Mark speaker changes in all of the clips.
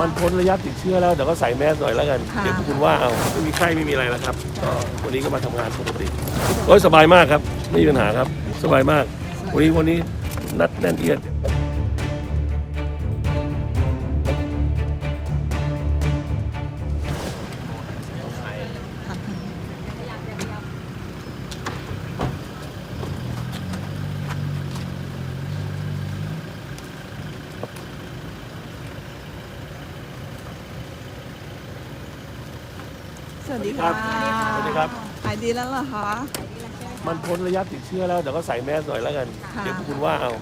Speaker 1: มันพ้นระยะติดเชื้อแล้วแต่ก็ใส่แมสหน่อยแล้วกัน
Speaker 2: ค่ะ
Speaker 1: เดี๋ยวพวกคุณว่าเอาไม่มีไข้ไม่มีอะไรแล้วครับก็วันนี้ก็มาทำงานปกติโอ้ยสบายมากครับ ไม่มีปัญหาครับ สบายมาก วันนี้วันนี้นัดแน่นเอียด
Speaker 2: สวัสดีค่ะ
Speaker 1: สวัสดีครับ
Speaker 2: หายดีแล้วเหรอคะ
Speaker 1: มันพ้นระยะติดเชื้อแล้วแต่ก็ใส่แมสหน่อยแล้วกัน
Speaker 2: ค่ะ
Speaker 1: เดี๋ยวพวกคุณว่าเอา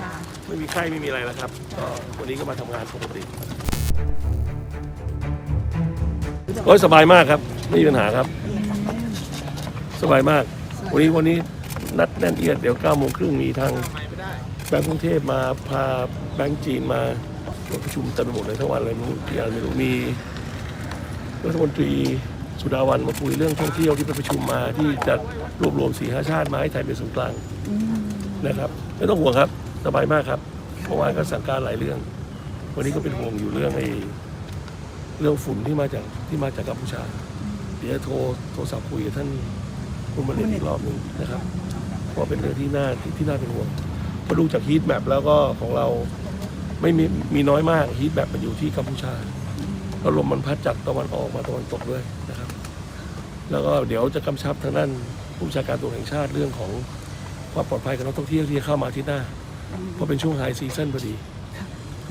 Speaker 2: ค่ะ
Speaker 1: ไม่มีไข้ไม่มีอะไรแล้วครับ ก็วันนี้ก็มาทำงานปกติโอ้ยสบายมากครับ ไม่มีปัญหาครับ สบายมาก วันนี้วันนี้นัดแน่นเอียดเดี๋ยวเก้าโมงครึ่งมีทางแบงก์กรุงเทพมาพาแบงก์จีนมาประชุมเต็มไปหมดเลยทั้งวันเลยไม่รู้กี่อันไม่รู้มีรัฐมนตรี สุดาวันมาคุยเรื่องท่องเที่ยวที่ไปประชุมมาที่จะรวบรวมสี่ห้าชาติมาให้ไทยเป็นศูนย์กลาง
Speaker 2: อืม
Speaker 1: นะครับไม่ต้องห่วงครับสบายมากครับเมื่อวานก็สั่งการหลายเรื่อง วันนี้ก็เป็นห่วงอยู่เรื่องไอ้เรื่องฝุ่นที่มาจากที่มาจากกัมพูชา เดี๋ยวโทรโทรศัพท์คุยกับท่านคุณมาเนตอีกรอบหนึ่งนะครับเพราะเป็นเรื่องที่น่าที่ที่น่าเป็นห่วงพอดูจากฮีทแมปแล้วก็ของเราไม่มีมีน้อยมากฮีทแมปมันอยู่ที่กัมพูชา แล้วลมมันพัดจากตะวันออกมาตะวันตกด้วยนะครับ แล้วก็เดี๋ยวจะกำชับทางด้านผู้บัญชาการตำรวจแห่งชาติเรื่องของความปลอดภัยกับนักท่องเที่ยวที่จะเข้ามาอาที่หน้า เพราะเป็นช่วงไฮซีซั่นพอดี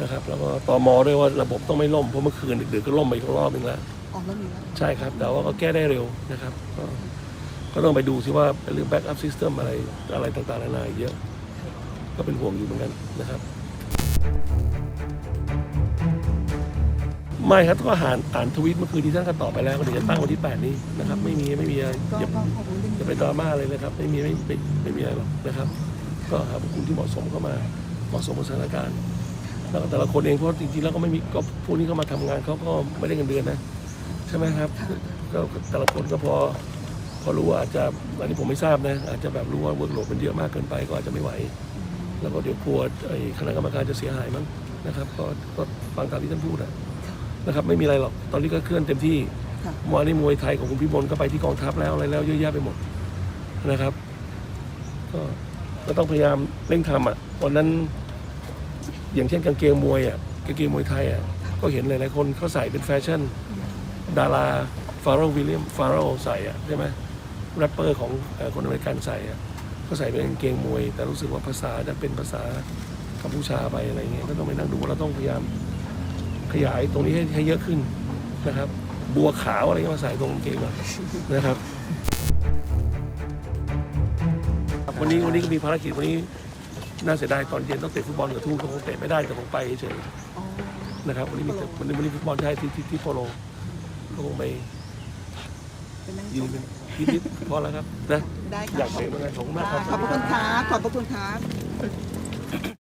Speaker 1: นะครับ แล้วก็ตอมอด้วยว่าระบบต้องไม่ล่มเพราะเมื่อคืนดึกๆก็ล่มไปอีกรอบหนึงแล้ว
Speaker 2: ออกแล้วมีแล้ว
Speaker 1: ใช่ครับ แต่ว่าก็แก้ได้เร็วนะครับก็ก็ต้องไปดูซิว่าเป็นเรื่องแบ็กอัพซิสเต็มอะไรอะไรต่างๆนานาอีกเยอะ ก็เป็นห่วงอยู่เหมือนกันนะครับ ไม่ครับก็อ่านอ่านทวิตเมื่อคืนที่ท่านก็ตอบไปแล้วก็เดี๋ยวจะตั้งวันที่8นี้นะครับ ไม่มีไม่มีอะไร
Speaker 2: ก็
Speaker 1: อย่า
Speaker 2: ก็ขอบคุณที่
Speaker 1: อย่าไปดราม่าเลยนะครับ ไม่มีไม่ไม่ไม่มีอะไรหรอกนะครับ ก็หาบุคคลที่เหมาะสมเข้ามาเหมาะสมกับสถานการณ์แล้วก็แต่ละคนเองเพราะจริงๆแล้วก็ไม่มีก็พวกนี้เข้ามาทำงานเขาก็ไม่ได้เงินเดือนนะ ใช่ไหมครับก็แต่ละคนก็พอ พอรู้ว่าอาจจะอันนี้ผมไม่ทราบนะ อาจจะแบบรู้ว่าเวิร์กโหลดมันเยอะมากเกินไปก็อาจจะไม่ไหว แล้วก็เดี๋ยวกลัวไอ้คณะกรรมการจะเสียหายมั้งนะครับ ก็ก็ฟังตามที่ท่านพูดอะ นะครับไม่มีอะไรหรอกตอนนี้ก็เคลื่อนเต็มที่
Speaker 2: ค่ะ
Speaker 1: เมื่อวานนี้มวยไทยของคุณพิมลก็ไปที่กองทัพแล้วอะไรแล้วเยอะแยะไปหมดนะครับ ก็ก็ต้องพยายามเร่งทำอะวันนั้น อย่างเช่นกางเกงมวยอะกางเกงมวยไทยอะก็เห็นหลายๆคนเขาใส่เป็นแฟชั่น ดาราฟาโรห์วิลเลียมฟาโรห์ใส่อะใช่ไหมแรปเปอร์ของเอ่อคนอเมริกันใส่อะก็ใส่เป็นกางเกงมวย แต่รู้สึกว่าภาษาจะเป็นภาษากัมพูชาไปอะไรเงี้ยก็ต้องไปนั่งดูว่าเราต้องพยายาม ขยายตรงนี้ให้ให้เยอะขึ้นนะครับ บัวขาวอะไรเงี้ยมาใส่ตรงกางเกงอะนะครับ วันนี้วันนี้ก็มีภารกิจวันนี้น่าเสียดายตอนเย็นต้องเตะฟุตบอลกับทูตก็คงเตะไม่ได้แต่ผมไปเฉย
Speaker 2: อ๋อ
Speaker 1: ๆนะครับวันนี้มีแต่วันนี้วันนี้ฟุตบอลใช่ที่ที่ที่โปโลก็คงไป
Speaker 2: เป็นนั่ง
Speaker 1: ยื
Speaker 2: ช
Speaker 1: น
Speaker 2: ม
Speaker 1: เป็นทีนิดพอแล้วครับนะ
Speaker 2: ได้
Speaker 1: อยา
Speaker 2: ค่ะ
Speaker 1: กเตะเหมือนกันขอบคุณมากครับ
Speaker 2: ขอบพระคุณครับขอบพระคุณครับ